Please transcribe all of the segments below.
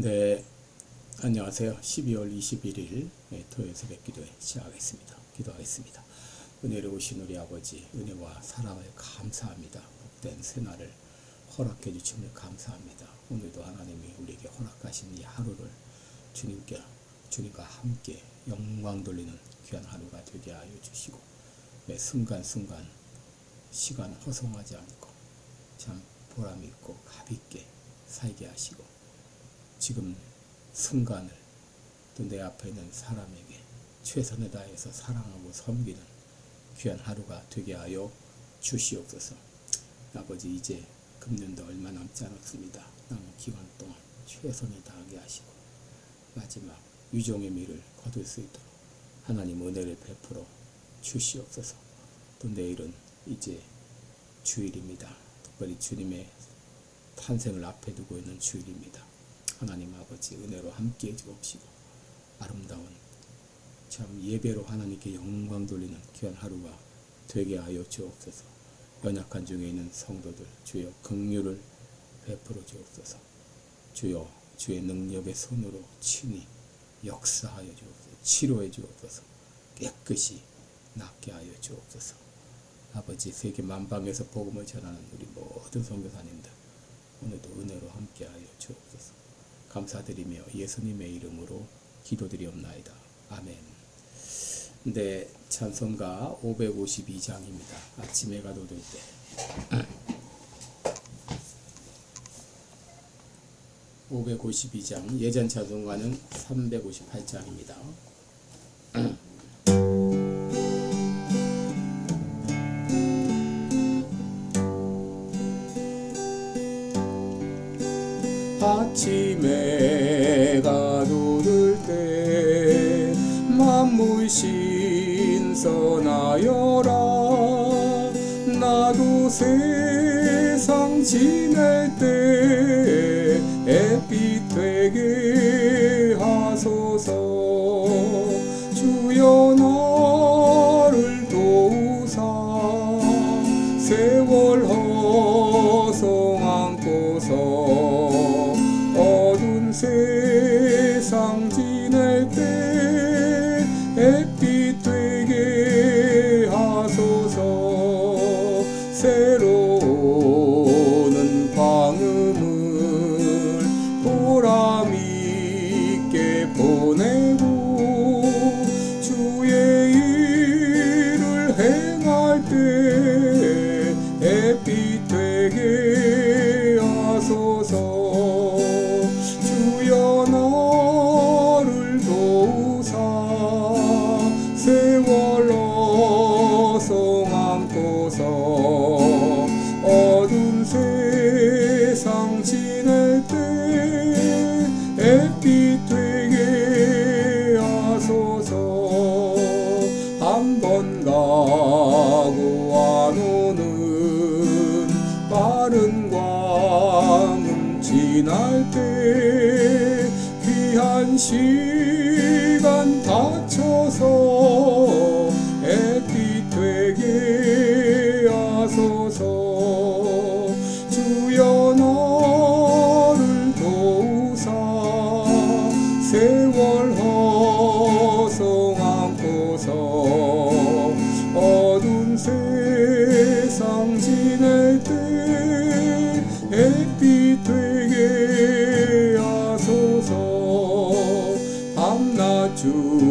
네, 안녕하세요. 12월 21일 토요일 새벽 기도회 시작하겠습니다. 기도하겠습니다. 은혜를 오신 우리 아버지 은혜와 사랑을 감사합니다. 복된 새날을 허락해 주심을 감사합니다. 오늘도 하나님이 우리에게 허락하신 이 하루를 주님께 주님과 함께 영광 돌리는 귀한 하루가 되게 하여 주시고 매 순간순간 시간 허송하지 않고 참 보람 있고 값 있게 살게 하시고 지금 순간을 또 내 앞에 있는 사람에게 최선을 다해서 사랑하고 섬기는 귀한 하루가 되게 하여 주시옵소서. 아버지 이제 금년도 얼마 남지 않았습니다. 남은 기간 동안 최선을 다하게 하시고 마지막 유종의 미를 거둘 수 있도록 하나님 은혜를 베풀어 주시옵소서. 또 내일은 이제 주일입니다. 특별히 주님의 탄생을 앞에 두고 있는 주일입니다. 하나님 아버지 은혜로 함께 해 주옵시고 아름다운 참 예배로 하나님께 영광 돌리는 귀한 하루가 되게 하여 주옵소서. 연약한 중에 있는 성도들 주여 긍휼을 베풀어 주옵소서. 주여 주의 능력의 손으로 친히 역사하여 주옵소서. 치료해 주옵소서. 깨끗이 낫게 하여 주옵소서. 아버지 세계 만방에서 복음을 전하는 우리 모든 선교사님들 오늘도 은혜로 함께 하여 주옵소서. 감사드리며 예수님의 이름으로 기도드리옵나이다. 아멘. 네, 찬송가 552장입니다. 아침에 가도 될 때. 552장 예전 찬송가는 358장입니다. 신선하여라. 나도 세상 지낼 때 햇빛 되게 하소서. 주여 나를 도우사. 세월 허송 안고서 어두운 세상 지낼 때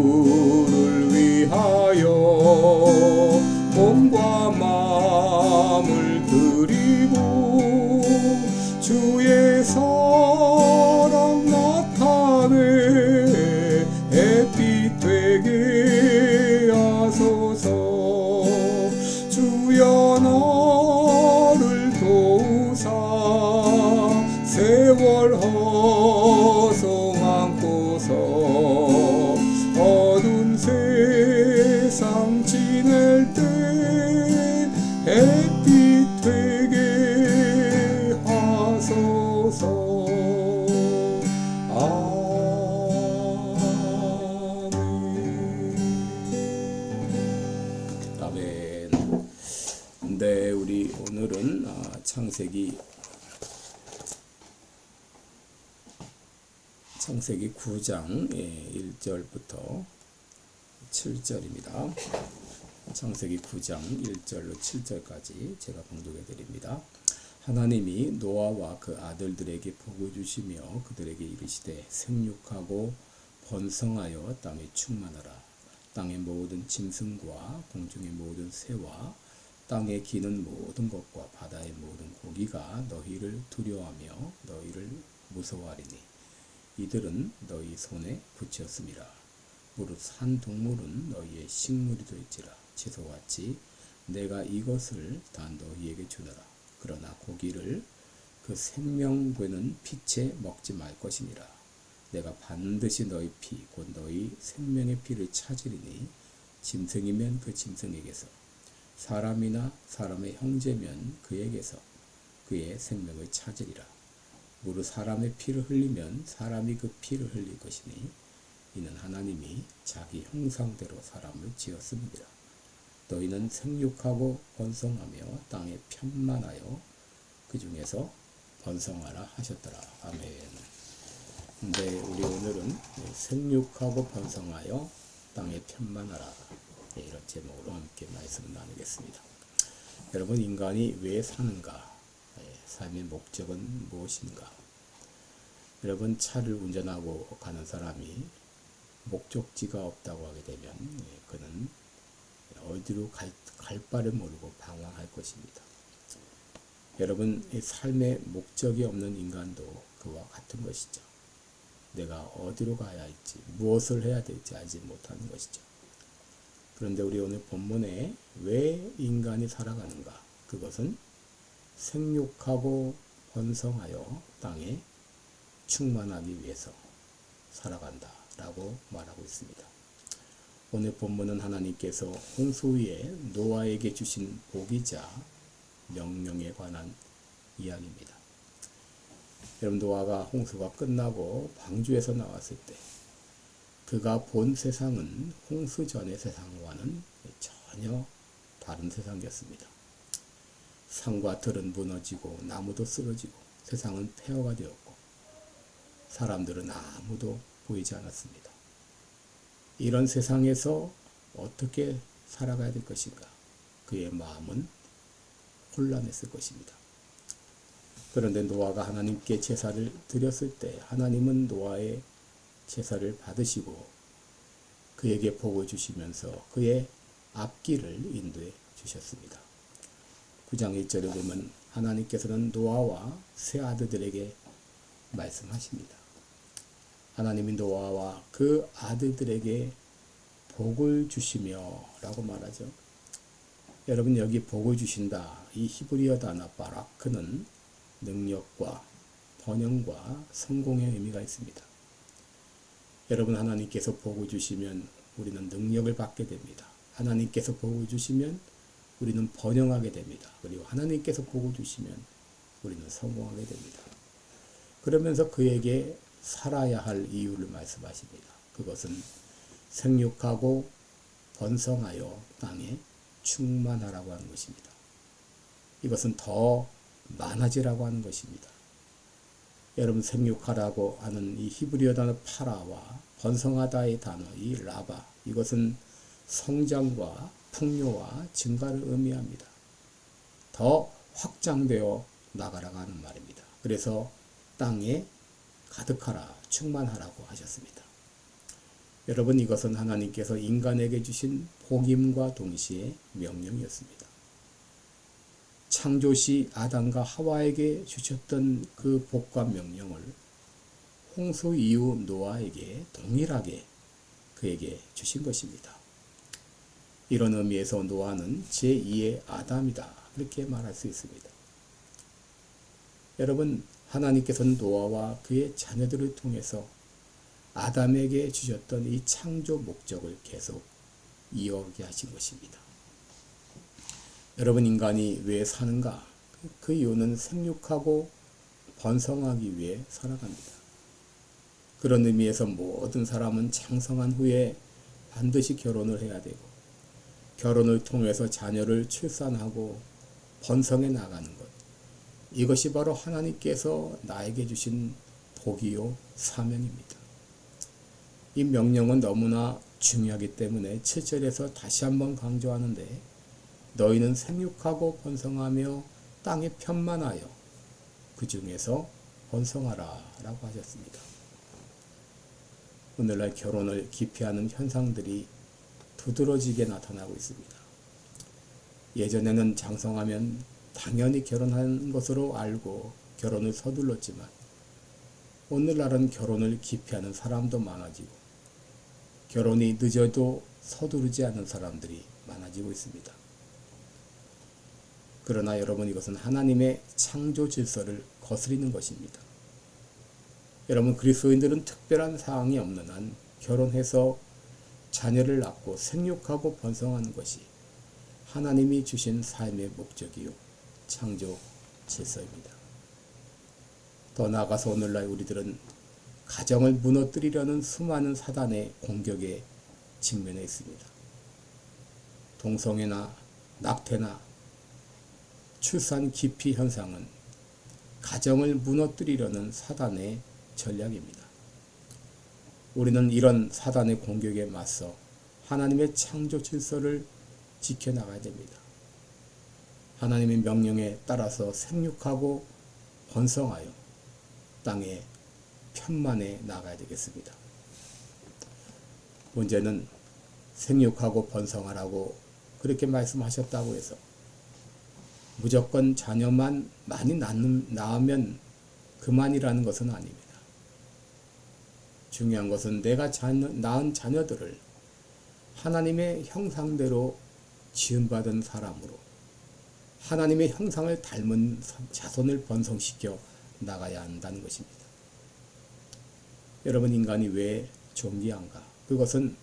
주를 위하여 몸과 마음을 드리고 주의 사 9장 1절부터 7절입니다. 창세기 9장 1절로 7절까지 제가 봉독해 드립니다. 하나님이 노아와 그 아들들에게 복을 주시며 그들에게 이르시되 생육하고 번성하여 땅에 충만하라. 땅의 모든 짐승과 공중의 모든 새와 땅에 기는 모든 것과 바다의 모든 고기가 너희를 두려워하며 너희를 무서워하리니 이들은 너희 손에 붙였음이라. 무릇 산 동물은 너희의 식물이 될지라 채소같이 내가 이것을 다 너희에게 주노라. 그러나 고기를 그 생명괴는 피채 먹지 말 것이니라. 내가 반드시 너희 피, 곧 너희 생명의 피를 찾으리니 짐승이면 그 짐승에게서 사람이나 사람의 형제면 그에게서 그의 생명을 찾으리라. 무릇 사람의 피를 흘리면 사람이 그 피를 흘릴 것이니 이는 하나님이 자기 형상대로 사람을 지었습니다. 너희는 생육하고 번성하며 땅에 편만하여 그 중에서 번성하라 하셨더라. 아멘. 근데 우리 오늘은 생육하고 번성하여 땅에 편만하라 예, 이런 제목으로 함께 말씀을 나누겠습니다. 여러분 인간이 왜 사는가? 예, 삶의 목적은 무엇인가? 여러분 차를 운전하고 가는 사람이 목적지가 없다고 하게 되면 예, 그는 어디로 갈, 갈 바를 모르고 방황할 것입니다. 여러분 삶의 목적이 없는 인간도 그와 같은 것이죠. 내가 어디로 가야 할지 무엇을 해야 될지 알지 못하는 것이죠. 그런데 우리 오늘 본문에 왜 인간이 살아가는가? 그것은 생육하고 번성하여 땅에 충만하기 위해서 살아간다. 라고 말하고 있습니다. 오늘 본문은 하나님께서 홍수 위에 노아에게 주신 복이자 명령에 관한 이야기입니다. 여러분 노아가 홍수가 끝나고 방주에서 나왔을 때 그가 본 세상은 홍수 전의 세상과는 전혀 다른 세상이었습니다. 산과 들은 무너지고 나무도 쓰러지고 세상은 폐허가 되었고 사람들은 아무도 보이지 않았습니다. 이런 세상에서 어떻게 살아가야 될 것인가? 그의 마음은 혼란했을 것입니다. 그런데 노아가 하나님께 제사를 드렸을 때 하나님은 노아의 제사를 받으시고 그에게 복을 주시면서 그의 앞길을 인도해 주셨습니다. 9장 1절에 보면 하나님께서는 노아와 세 아들들에게 말씀하십니다. 하나님이 노아와 그 아들들에게 복을 주시며 라고 말하죠. 여러분 여기 복을 주신다. 이 히브리어 단어 바라크는 능력과 번영과 성공의 의미가 있습니다. 여러분 하나님께서 복을 주시면 우리는 능력을 받게 됩니다. 하나님께서 복을 주시면 우리는 번영하게 됩니다. 그리고 하나님께서 복을 주시면 우리는 성공하게 됩니다. 그러면서 그에게 살아야 할 이유를 말씀하십니다. 그것은 생육하고 번성하여 땅에 충만하라고 하는 것입니다. 이것은 더 많아지라고 하는 것입니다. 여러분 생육하라고 하는 이 히브리어 단어 파라와 번성하다의 단어 이 라바 이것은 성장과 풍요와 증가를 의미합니다. 더 확장되어 나가라고 하는 말입니다. 그래서 땅에 가득하라, 충만하라고 하셨습니다. 여러분 이것은 하나님께서 인간에게 주신 복임과 동시에 명령이었습니다. 창조시 아담과 하와에게 주셨던 그 복과 명령을 홍수 이후 노아에게 동일하게 그에게 주신 것입니다. 이런 의미에서 노아는 제2의 아담이다. 그렇게 말할 수 있습니다. 여러분, 하나님께서는 노아와 그의 자녀들을 통해서 아담에게 주셨던 이 창조 목적을 계속 이어오게 하신 것입니다. 여러분 인간이 왜 사는가? 그 이유는 생육하고 번성하기 위해 살아갑니다. 그런 의미에서 모든 사람은 장성한 후에 반드시 결혼을 해야 되고 결혼을 통해서 자녀를 출산하고 번성해 나가는 것. 이것이 바로 하나님께서 나에게 주신 복이요 사명입니다. 이 명령은 너무나 중요하기 때문에 7절에서 다시 한번 강조하는데 너희는 생육하고 번성하며 땅에 편만하여 그 중에서 번성하라 라고 하셨습니다. 오늘날 결혼을 기피하는 현상들이 두드러지게 나타나고 있습니다. 예전에는 장성하면 당연히 결혼한 것으로 알고 결혼을 서둘렀지만 오늘날은 결혼을 기피하는 사람도 많아지고 결혼이 늦어도 서두르지 않은 사람들이 많아지고 있습니다. 그러나 여러분 이것은 하나님의 창조 질서를 거스리는 것입니다. 여러분 그리스도인들은 특별한 사항이 없는 한 결혼해서 자녀를 낳고 생육하고 번성하는 것이 하나님이 주신 삶의 목적이요 창조 질서입니다. 더 나아가서 오늘날 우리들은 가정을 무너뜨리려는 수많은 사단의 공격에 직면해 있습니다. 동성애나 낙태나 출산 기피 현상은 가정을 무너뜨리려는 사단의 전략입니다. 우리는 이런 사단의 공격에 맞서 하나님의 창조 질서를 지켜나가야 됩니다. 하나님의 명령에 따라서 생육하고 번성하여 땅에 편만에 나가야 되겠습니다. 문제는 생육하고 번성하라고 그렇게 말씀하셨다고 해서 무조건 자녀만 많이 낳으면 그만이라는 것은 아닙니다. 중요한 것은 내가 자녀, 낳은 자녀들을 하나님의 형상대로 지음받은 사람으로 하나님의 형상을 닮은 자손을 번성시켜 나가야 한다는 것입니다. 여러분 인간이 왜 존귀한가? 그것은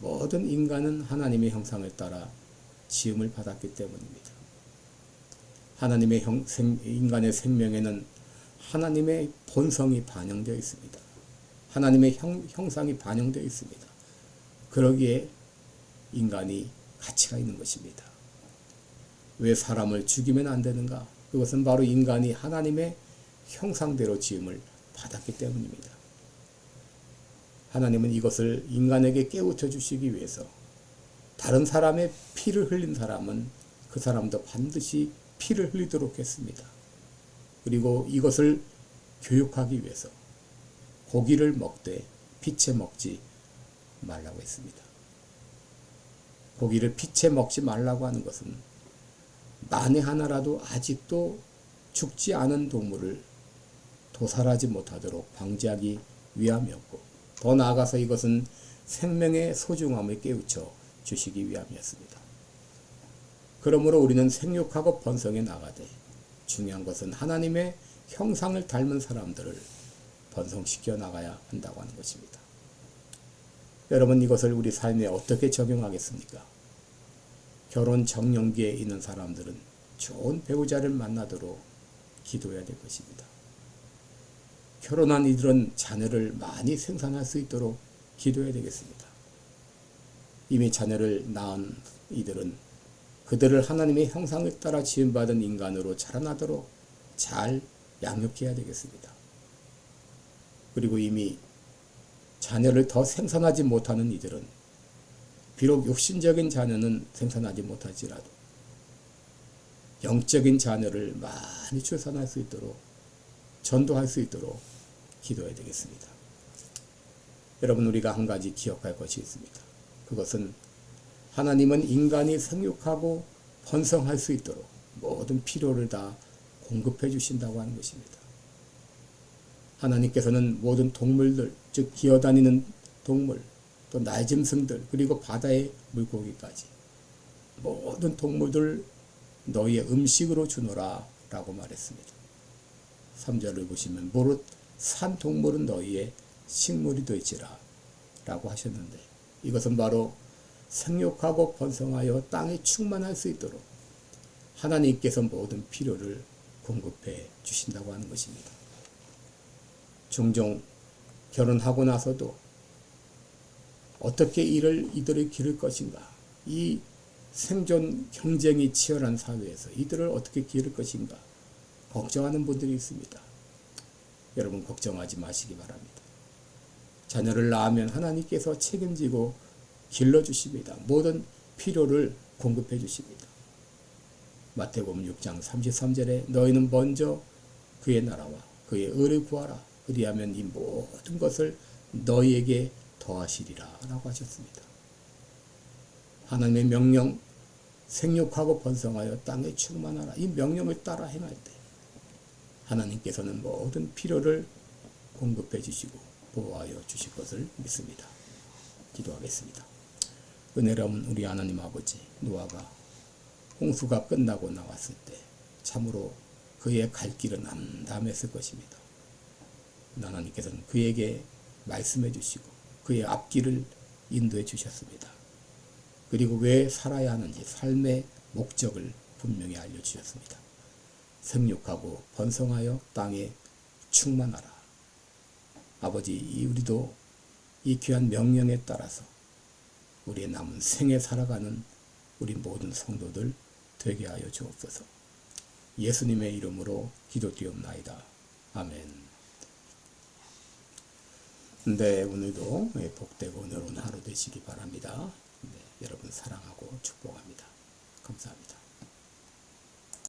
모든 인간은 하나님의 형상을 따라 지음을 받았기 때문입니다. 하나님의 형, 생, 인간의 생명에는 하나님의 본성이 반영되어 있습니다. 하나님의 형, 형상이 반영되어 있습니다. 그러기에 인간이 가치가 있는 것입니다. 왜 사람을 죽이면 안 되는가? 그것은 바로 인간이 하나님의 형상대로 지음을 받았기 때문입니다. 하나님은 이것을 인간에게 깨우쳐 주시기 위해서 다른 사람의 피를 흘린 사람은 그 사람도 반드시 피를 흘리도록 했습니다. 그리고 이것을 교육하기 위해서 고기를 먹되 피채 먹지 말라고 했습니다. 고기를 피채 먹지 말라고 하는 것은 만에 하나라도 아직도 죽지 않은 동물을 도살하지 못하도록 방지하기 위함이었고 더 나아가서 이것은 생명의 소중함을 깨우쳐 주시기 위함이었습니다. 그러므로 우리는 생육하고 번성해 나가되 중요한 것은 하나님의 형상을 닮은 사람들을 번성시켜 나가야 한다고 하는 것입니다. 여러분 이것을 우리 삶에 어떻게 적용하겠습니까? 결혼 정년기에 있는 사람들은 좋은 배우자를 만나도록 기도해야 될 것입니다. 결혼한 이들은 자녀를 많이 생산할 수 있도록 기도해야 되겠습니다. 이미 자녀를 낳은 이들은 그들을 하나님의 형상을 따라 지음받은 인간으로 자라나도록 잘 양육해야 되겠습니다. 그리고 이미 자녀를 더 생산하지 못하는 이들은 비록 육신적인 자녀는 생산하지 못할지라도 영적인 자녀를 많이 출산할 수 있도록 전도할 수 있도록 기도해야 되겠습니다. 여러분 우리가 한 가지 기억할 것이 있습니다. 그것은 하나님은 인간이 생육하고 번성할 수 있도록 모든 필요를 다 공급해 주신다고 하는 것입니다. 하나님께서는 모든 동물들, 즉 기어다니는 동물, 또 날짐승들, 그리고 바다의 물고기까지 모든 동물들 너희의 음식으로 주노라 라고 말했습니다. 3절을 보시면 무릇 산 동물은 너희의 식물이 될지라 라고 하셨는데 이것은 바로 생육하고 번성하여 땅에 충만할 수 있도록 하나님께서 모든 필요를 공급해 주신다고 하는 것입니다. 종종 결혼하고 나서도 어떻게 이를 이들을 기를 것인가? 이 생존 경쟁이 치열한 사회에서 이들을 어떻게 기를 것인가? 걱정하는 분들이 있습니다. 여러분 걱정하지 마시기 바랍니다. 자녀를 낳으면 하나님께서 책임지고 길러주십니다. 모든 필요를 공급해 주십니다. 마태복음 6장 33절에 너희는 먼저 그의 나라와 그의 의를 구하라. 그리하면 이 모든 것을 너희에게 더하시리라 라고 하셨습니다. 하나님의 명령 생육하고 번성하여 땅에 충만하라. 이 명령을 따라 행할 때 하나님께서는 모든 필요를 공급해 주시고 보호하여 주실 것을 믿습니다. 기도하겠습니다. 은혜로운 우리 하나님 아버지 노아가 홍수가 끝나고 나왔을 때 참으로 그의 갈 길은 암담했을 것입니다. 하나님께서는 그에게 말씀해 주시고 그의 앞길을 인도해 주셨습니다. 그리고 왜 살아야 하는지 삶의 목적을 분명히 알려주셨습니다. 생육하고 번성하여 땅에 충만하라. 아버지, 이 우리도 이 귀한 명령에 따라서 우리의 남은 생에 살아가는 우리 모든 성도들 되게 하여 주옵소서. 예수님의 이름으로 기도드리옵나이다. 아멘. 네, 오늘도 복되고 은혜로운 하루 되시기 바랍니다. 네, 여러분 사랑하고 축복합니다. 감사합니다.